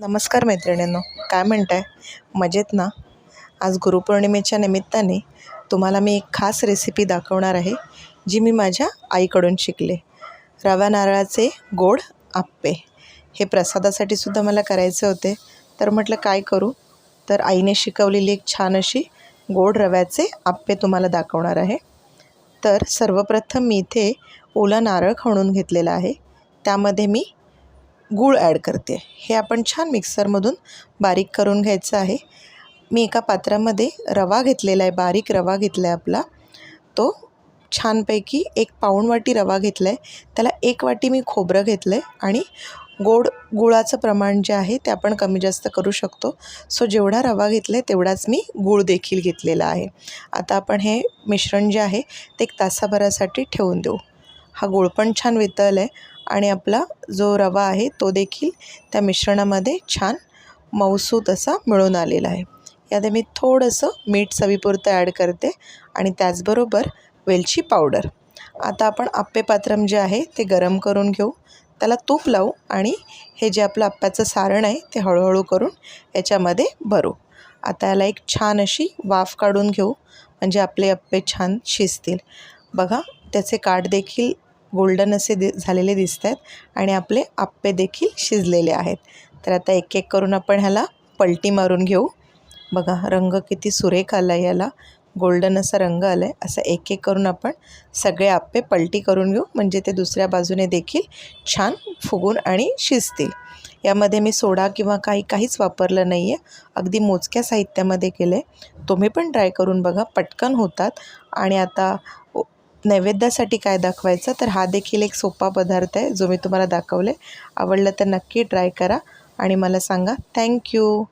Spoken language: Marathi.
नमस्कार मैत्रिणींनो काय म्हणताय? मजेत ना? आज गुरुपौर्णिमेच्या निमित्ताने तुम्हाला मी एक खास रेसिपी दाखवणार आहे जी मी माझ्या आईकडून शिकले. रवा नारळाचे गोड आप्पे. हे प्रसादासाठी सुद्धा मला करायचे होते. तर म्हटलं काय करू? तर आईने शिकवलेली एक छान अशी गोड रव्याचे आप्पे तुम्हाला दाखवणार आहे. तर सर्वप्रथम मी इथे ओला नारळ खणून घेतलेला आहे. त्यामध्ये मी गूळ ॲड करते. हे आपण छान मिक्सरमधून बारीक करून घ्यायचं आहे. मी एका पात्रामध्ये रवा घेतलेला आहे बारीक रवा घेतला आहे आपला. तो छानपैकी एक पाऊण वाटी रवा घेतला आहे त्याला एक वाटी मी खोबरं घेतलं आहे आणि गोड गुळाचं प्रमाण जे आहे ते आपण कमी जास्त करू शकतो. सो जेवढा रवा घेतला आहे तेवढाच मी गूळ देखील घेतलेला आहे. आता आपण हे मिश्रण जे आहे ते एक तासाभरासाठी ठेवून देऊ. हा गूळ पण छान वितळला आहे आणि आपला जो रवा आहे तो देखील त्या मिश्रणामध्ये छान मऊसूत असा मिळून आलेला आहे. यात मी थोडंसं मीठ चवीपुरतं ॲड करते आणि त्याचबरोबर वेलची पावडर आता आपण आप्पे पात्रम जे आहे ते गरम करून घेऊ. त्याला तूप लावू आणि हे जे आपलं आप्प्याचं सारण आहे ते हळूहळू करून याच्यामध्ये भरू. आता याला एक छान अशी वाफ काढून घेऊ. म्हणजे आपले आप्पे छान शिजतील. बघा त्याचे काठ देखील गोल्डन असे दि झालेले दिसत आहेत आणि आपले आप्पे देखील शिजलेले आहेत. तर आता एक एक करून आपण ह्याला पलटी मारून घेऊ. बघा रंग किती सुरेख आला आहे याला. गोल्डन असा रंग आला आहे असं एक एक करून आपण सगळे आप्पे पलटी करून घेऊ. म्हणजे ते दुसऱ्या बाजूने देखील छान फुगून आणि शिजतील. यामध्ये मी सोडा किंवा काही काहीच वापरलं नाही आहे अगदी मोजक्या साहित्यामध्ये केलं आहे तुम्ही पण ट्राय करून बघा. पटकन होतात. आणि आता नैवेद्यासाठी काय दाखवायचं तर हा देखील एक सोपा पदार्थ आहे जो मी तुम्हाला दाखवले. आवडलं तर नक्की ट्राय करा आणि मला सांगा. थँक्यू